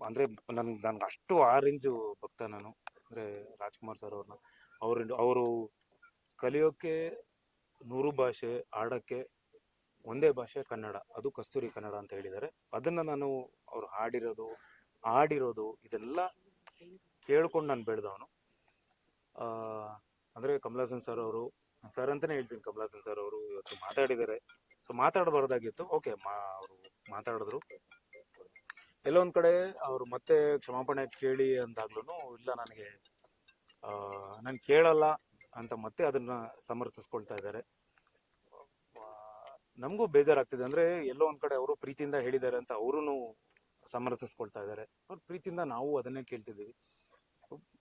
ಅಂದರೆ ನನ್ಗೆ ನನ್ಗೆ ಅಷ್ಟು ಆ ರೇಂಜು ಭಕ್ತ ನಾನು. ಅಂದರೆ ರಾಜ್ಕುಮಾರ್ ಸರ್ ಅವ್ರನ್ನ ಅವ್ರ ಅವರು ಕಲಿಯೋಕ್ಕೆ ನೂರು ಭಾಷೆ ಆಡೋಕ್ಕೆ ಒಂದೇ ಭಾಷೆ ಕನ್ನಡ. ಅದು ಕಸ್ತೂರಿ ಕನ್ನಡ ಅಂತ ಹೇಳಿದ್ದಾರೆ ಅದನ್ನು ನಾನು ಅವ್ರು ಹಾಡಿರೋದು ಆಡಿರೋದು ಇದೆಲ್ಲ ಕೇಳ್ಕೊಂಡು ನಾನು ಬೆಳೆದವನು. ಅಂದರೆ ಕಮಲಾಸನ್ ಸರ್ ಅವರು ಸರ್ ಅಂತಲೇ ಹೇಳ್ತೀನಿ ಕಮಲಾಸನ್ ಸರ್ ಅವರು ಇವತ್ತು ಮಾತಾಡಿದ್ದಾರೆ ಸೊ ಮಾತಾಡಬಾರ್ದಾಗಿತ್ತು. ಓಕೆ ಮಾ, ಅವರು ಮಾತಾಡಿದ್ರು. ಎಲ್ಲೋ ಒಂದ್ ಕಡೆ ಅವರು ಮತ್ತೆ ಕ್ಷಮಾಪಣೆ ಕೇಳಿ ಅಂದಾಗ್ಲೂ ಇಲ್ಲ ನನಗೆ ನಾನು ಕೇಳಲ್ಲ ಅಂತ ಮತ್ತೆ ಅದನ್ನ ಸಮರ್ಥಿಸ್ಕೊಳ್ತಾ ಇದ್ದಾರೆ. ನಮಗೂ ಬೇಜಾರಾಗ್ತಿದೆ. ಅಂದ್ರೆ ಎಲ್ಲೋ ಒಂದು ಕಡೆ ಅವರು ಪ್ರೀತಿಯಿಂದ ಹೇಳಿದ್ದಾರೆ ಅಂತ ಅವರೂ ಸಮರ್ಥಿಸ್ಕೊಳ್ತಾ ಇದ್ದಾರೆ. ಅವ್ರ ಪ್ರೀತಿಯಿಂದ ನಾವು ಅದನ್ನೇ ಕೇಳ್ತಿದ್ದೀವಿ.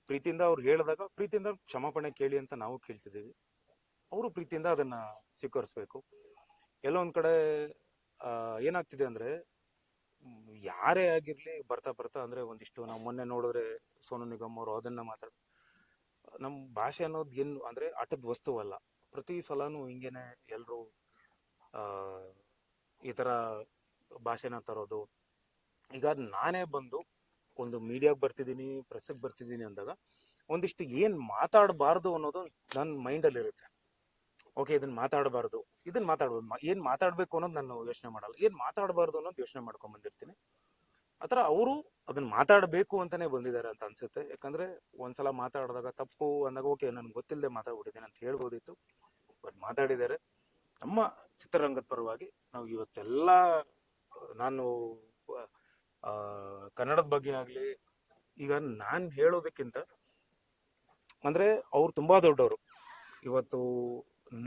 ಪ್ರೀತಿಯಿಂದ ಅವ್ರು ಹೇಳಿದಾಗ ಪ್ರೀತಿಯಿಂದ ಕ್ಷಮಾಪಣೆ ಕೇಳಿ ಅಂತ ನಾವು ಕೇಳ್ತಿದ್ದೀವಿ. ಅವರು ಪ್ರೀತಿಯಿಂದ ಅದನ್ನ ಸ್ವೀಕರಿಸ್ಬೇಕು. ಎಲ್ಲೋ ಒಂದು ಕಡೆ ಏನಾಗ್ತಿದೆ ಅಂದ್ರೆ ಯಾರೇ ಆಗಿರಲಿ ಬರ್ತಾ ಬರ್ತಾ ಅಂದ್ರೆ ಒಂದಿಷ್ಟು ನಾವು ಮೊನ್ನೆ ನೋಡಿದ್ರೆ ಸೋನು ನಿಗಮ್ ಅವರು ಅದನ್ನ ಮಾತಾಡ ನಮ್ಮ ಭಾಷೆ ಅನ್ನೋದು ಏನು ಅಂದರೆ ಆಟದ ವಸ್ತುವಲ್ಲ ಪ್ರತಿ ಸಲನೂ ಹಿಂಗೇನೆ ಎಲ್ಲರೂ ಈ ಥರ ಭಾಷೆನ ತರೋದು. ಈಗ ನಾನೇ ಬಂದು ಒಂದು ಮೀಡಿಯಾಗೆ ಬರ್ತಿದ್ದೀನಿ ಪ್ರೆಸ್ಸಿಗೆ ಬರ್ತಿದ್ದೀನಿ ಅಂದಾಗ ಒಂದಿಷ್ಟು ಏನು ಮಾತಾಡಬಾರ್ದು ಅನ್ನೋದು ನನ್ನ ಮೈಂಡಲ್ಲಿ ಇರುತ್ತೆ ಓಕೆ ಇದನ್ನ ಮಾತಾಡಬಾರ್ದು. ಇದನ್ನ ಮಾತಾಡ್ಬೋದು ಏನ್ ಮಾತಾಡ್ಬೇಕು ಅನ್ನೋದು ನಾನು ಯೋಚನೆ ಮಾಡಲ್ಲ. ಏನ್ ಮಾತಾಡಬಾರ್ದು ಅನ್ನೋದು ಯೋಚನೆ ಮಾಡ್ಕೊಂಡ್ ಬಂದಿರ್ತೀನಿ. ಆತರ ಅವರು ಅದನ್ನ ಮಾತಾಡಬೇಕು ಅಂತಾನೆ ಬಂದಿದ್ದಾರೆ ಅಂತ ಅನ್ಸುತ್ತೆ. ಯಾಕಂದ್ರೆ ಒಂದ್ಸಲ ಮಾತಾಡಿದಾಗ ತಪ್ಪು ಅಂದಾಗ, ಓಕೆ, ನನ್ಗೆ ಗೊತ್ತಿಲ್ಲದೆ ಮಾತಾಡ್ಬಿಟ್ಟಿದ್ದೀನಿ ಅಂತ ಹೇಳ್ಬೋದಿತ್ತು. ಬಟ್ ಮಾತಾಡಿದ್ದಾರೆ. ನಮ್ಮ ಚಿತ್ರರಂಗದ ಪರವಾಗಿ ನಾವು ಇವತ್ತೆಲ್ಲ, ನಾನು ಕನ್ನಡದ ಬಗ್ಗೆ ಆಗಲಿ, ಈಗ ನಾನು ಹೇಳೋದಕ್ಕಿಂತ, ಅಂದ್ರೆ ಅವ್ರು ತುಂಬಾ ದೊಡ್ಡವರು. ಇವತ್ತು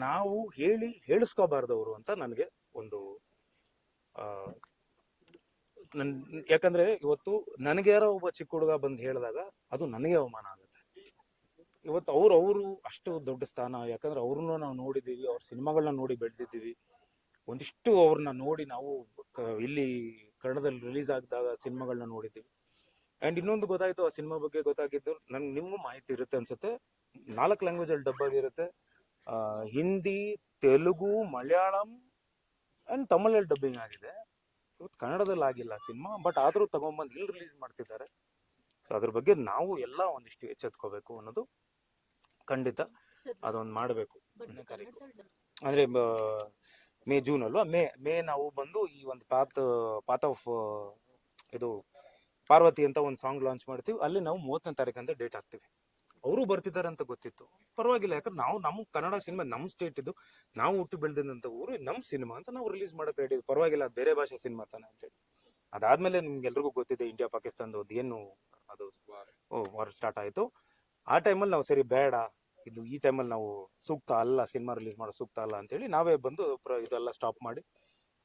ನಾವು ಹೇಳಿ ಹೇಳಿಸ್ಕೋಬಾರ್ದವರು ಅಂತ ನನಗೆ ಒಂದು ನನ್, ಯಾಕಂದ್ರೆ ಇವತ್ತು ನನಗೆ ಯಾರೋ ಒಬ್ಬ ಚಿಕ್ಕ ಹುಡುಗ ಬಂದು ಹೇಳಿದಾಗ ಅದು ನನಗೆ ಅವಮಾನ ಆಗುತ್ತೆ. ಇವತ್ತು ಅವ್ರು, ಅವರು ಅಷ್ಟು ದೊಡ್ಡ ಸ್ಥಾನ, ಯಾಕಂದ್ರೆ ಅವ್ರನ್ನೂ ನಾವು ನೋಡಿದ್ದೀವಿ, ಅವ್ರ ಸಿನಿಮಾಗಳನ್ನ ನೋಡಿ ಬೆಳೆದಿದ್ದೀವಿ. ಒಂದಿಷ್ಟು ಅವ್ರನ್ನ ನೋಡಿ ನಾವು ಇಲ್ಲಿ ಕನ್ನಡದಲ್ಲಿ ರಿಲೀಸ್ ಆಗಿದಾಗ ಸಿನಿಮಾಗಳನ್ನ ನೋಡಿದ್ದೀವಿ. ಅಂಡ್ ಇನ್ನೊಂದು ಗೊತ್ತಾಯಿತು, ಆ ಸಿನಿಮಾ ಬಗ್ಗೆ ಗೊತ್ತಾಗಿದ್ದು ನನ್ಗೆ ನಿಮಗೂ ಮಾಹಿತಿ ಇರುತ್ತೆ ಅನ್ಸುತ್ತೆ. ನಾಲ್ಕು ಲ್ಯಾಂಗ್ವೇಜ್ ಅಲ್ಲಿ ಡಬ್ ಆಗಿರುತ್ತೆ. ಹಿಂದಿ, ತೆಲುಗು, ಮಲಯಾಳಂ ಅಂಡ್ ತಮಿಳಲ್ಲಿ ಡಬ್ಬಿಂಗ್ ಆಗಿದೆ. ಇವತ್ತು ಕನ್ನಡದಲ್ಲಿ ಆಗಿಲ್ಲ ಸಿನಿಮಾ ಬಟ್ ಆದರೂ ತಗೊಂಬಂದು ಇಲ್ಲಿ ರಿಲೀಸ್ ಮಾಡ್ತಿದ್ದಾರೆ. ಸೊ ಅದ್ರ ಬಗ್ಗೆ ನಾವು ಎಲ್ಲ ಒಂದಿಷ್ಟು ಎಚ್ಚೆತ್ಕೋಬೇಕು ಅನ್ನೋದು ಖಂಡಿತ ಅದೊಂದು ಮಾಡಬೇಕು ಅಂದ್ರೆ ಮೇ, ಜೂನ್ ಅಲ್ವಾ? ಮೇ ಮೇ ನಾವು ಬಂದು ಈ ಒಂದು ಪಾತ್ ಪಾತ್ ಆಫ್, ಇದು ಪಾರ್ವತಿ ಅಂತ ಒಂದು ಸಾಂಗ್ ಲಾಂಚ್ ಮಾಡ್ತೀವಿ. ಅಲ್ಲಿ ನಾವು ಮೂವತ್ತನೇ ತಾರೀಕು ಡೇಟ್ ಹಾಕ್ತೀವಿ. ಅವರು ಬರ್ತಿದ್ದಾರೆ ಅಂತ ಗೊತ್ತಿತ್ತು. ಪರವಾಗಿಲ್ಲ ಯಾಕಂದ್ರೆ ನಾವು ನಮ್ಮ ಕನ್ನಡ ಸಿನಿಮಾ ನಮ್ಮ ಸ್ಟೇಟ್ ಇದು. ನಾವು ಹುಟ್ಟಿ ಬೆಳೆದಂತ ಊರು ನಮ್ಮ ಸಿನಿಮಾ ಅಂತ ನಾವು ರಿಲೀಸ್ ಮಾಡಕ್ ರೆಡಿ ಪರವಾಗಿಲ್ಲ ಅದ್ ಬೇರೆ ಭಾಷೆ ಸಿನಿಮಾ ತಾನೆ ಅಂತೇಳಿ ಅದಾದ್ಮೇಲೆ ನಿಮ್ಗೆಲ್ರಿಗೂ ಗೊತ್ತಿದೆ ಇಂಡಿಯಾ ಪಾಕಿಸ್ತಾನದ ಏನು ಅದು ವಾರ್ ಸ್ಟಾರ್ಟ್ ಆಯ್ತು. ಆ ಟೈಮಲ್ಲಿ ನಾವು ಸರಿ ಬೇಡ. ಇದು ಈ ಟೈಮಲ್ಲಿ ನಾವು ಸೂಕ್ತ ಅಲ್ಲ ಸಿನಿಮಾ ರಿಲೀಸ್ ಮಾಡೋ ಸೂಕ್ತ ಅಲ್ಲ ಅಂತೇಳಿ ನಾವೇ ಬಂದು ಪ್ರ- ಇದೆಲ್ಲ ಸ್ಟಾಪ್ ಮಾಡಿ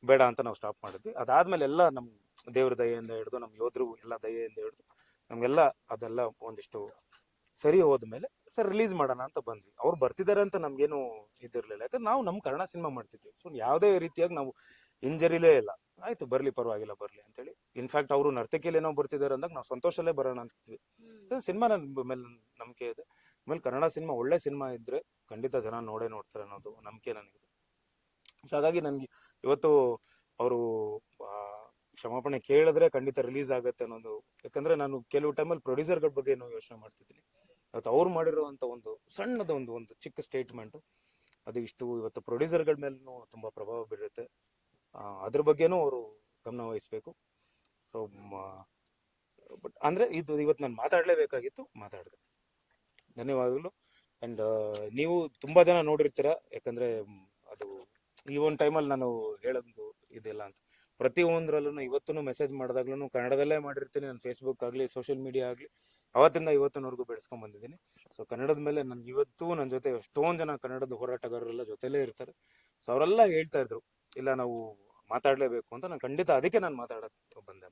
ಬೇಡ ಅಂತ ನಾವು ಸ್ಟಾಪ್ ಮಾಡಿದ್ವಿ. ಅದಾದ್ಮೇಲೆ ಎಲ್ಲ ನಮ್ಮ ದೇವ್ರ ದಯೆಯಿಂದ ಹಿಡಿದು ನಮ್ಮ ಯೋಧರು ಎಲ್ಲ ದಯೆಯಿಂದ ಹಿಡಿದು ನಮಗೆಲ್ಲ ಅದೆಲ್ಲ ಒಂದಿಷ್ಟು ಸರಿ ಹೋದ್ಮೇಲೆ ಸರ್ ರಿಲೀಸ್ ಮಾಡೋಣ ಅಂತ ಬಂದ್ವಿ. ಅವ್ರು ಬರ್ತಿದ್ದಾರೆ ಅಂತ ನಮ್ಗೇನು ಇದಿರ್ಲಿಲ್ಲ. ಯಾಕಂದ್ರೆ ನಾವು ನಮ್ಮ ಕನ್ನಡ ಸಿನಿಮಾ ಮಾಡ್ತಿದ್ವಿ. ಸೊ ಯಾವುದೇ ರೀತಿಯಾಗಿ ನಾವು ಇಂಜರಿಲೇ ಇಲ್ಲ. ಆಯ್ತು, ಬರ್ಲಿ, ಪರವಾಗಿಲ್ಲ, ಬರ್ಲಿ ಅಂತೇಳಿ. ಇನ್ಫ್ಯಾಕ್ಟ್ ಅವರು ನರ್ತಕಿಯಲ್ಲಿ ಏನೋ ಬರ್ತಿದ್ದಾರೆ ಅಂದಾಗ ನಾವು ಸಂತೋಷಲ್ಲೇ ಬರೋಣ ಅಂತಿದ್ವಿ. ಸಿನಿಮಾ ನನ್ನ ಮೇಲೆ ನಂಬಿಕೆ ಇದೆ. ಆಮೇಲೆ ಕನ್ನಡ ಸಿನಿಮಾ ಒಳ್ಳೆ ಸಿನಿಮಾ ಇದ್ರೆ ಖಂಡಿತ ಜನ ನೋಡೇ ನೋಡ್ತಾರೆ ಅನ್ನೋದು ನಂಬಿಕೆ ನನಗಿದೆ. ಸೊ ಹಾಗಾಗಿ ನನಗೆ ಇವತ್ತು ಅವರು ಕ್ಷಮಾಪಣೆ ಕೇಳಿದ್ರೆ ಖಂಡಿತ ರಿಲೀಸ್ ಆಗುತ್ತೆ ಅನ್ನೋದು. ಯಾಕಂದ್ರೆ ನಾನು ಕೆಲವು ಟೈಮಲ್ಲಿ ಪ್ರೊಡ್ಯೂಸರ್ಗಳ ಬಗ್ಗೆ ಏನೋ ಯೋಚನೆ ಮಾಡ್ತಿದ್ದೀನಿ. ಇವತ್ತು ಅವ್ರು ಮಾಡಿರುವಂತ ಒಂದು ಸಣ್ಣದ ಒಂದು ಒಂದು ಚಿಕ್ಕ ಸ್ಟೇಟ್ಮೆಂಟು ಅದು ಇಷ್ಟು ಇವತ್ತು ಪ್ರೊಡ್ಯೂಸರ್ಗಳ ಮೇಲೂ ತುಂಬ ಪ್ರಭಾವ ಬೀರುತ್ತೆ. ಅದ್ರ ಬಗ್ಗೆನೂ ಅವರು ಗಮನ ವಹಿಸ್ಬೇಕು. ಸೊ ಬಟ್ ಅಂದ್ರೆ ಇದು ಇವತ್ತು ನಾನು ಮಾತಾಡಲೇಬೇಕಾಗಿತ್ತು, ಮಾತಾಡಿದೆ. ಧನ್ಯವಾದಗಳು. ಅಂಡ್ ನೀವು ತುಂಬಾ ಜನ ನೋಡಿರ್ತೀರ, ಯಾಕಂದ್ರೆ ಅದು ಈ ಒಂದು ಟೈಮಲ್ಲಿ ನಾನು ಹೇಳೋದು ಇದೆಲ್ಲ ಅಂತ. ಪ್ರತಿ ಒಂದ್ರಲ್ಲೂ ಇವತ್ತು ಮೆಸೇಜ್ ಮಾಡಿದಾಗ್ಲೂ ಕನ್ನಡದಲ್ಲೇ ಮಾಡಿರ್ತೀನಿ ನಾನು ಫೇಸ್ಬುಕ್ ಆಗಲಿ ಸೋಷಿಯಲ್ ಮೀಡಿಯಾ ಆಗಲಿ. ಅವತ್ತಿಂದ ಇವತ್ತಿನವರೆಗೂ ಬೆಳೆಸ್ಕೊಂಡ್ ಬಂದಿದ್ದೀನಿ. ಸೊ ಕನ್ನಡದ ಮೇಲೆ ನನ್ಗೆ ಇವತ್ತು ನನ್ನ ಜೊತೆ ಎಷ್ಟೊಂದು ಜನ ಕನ್ನಡದ ಹೋರಾಟಗಾರರೆಲ್ಲ ಜೊತೆಲೇ ಇರ್ತಾರೆ. ಸೊ ಅವರೆಲ್ಲ ಹೇಳ್ತಾ ಇದ್ರು, ಇಲ್ಲ, ನಾವು ಮಾತಾಡಲೇಬೇಕು ಅಂತ. ನಾನು ಖಂಡಿತ ಅದಕ್ಕೆ ನಾನು ಮಾತಾಡಕ್ಕೆ ಬಂದೆ.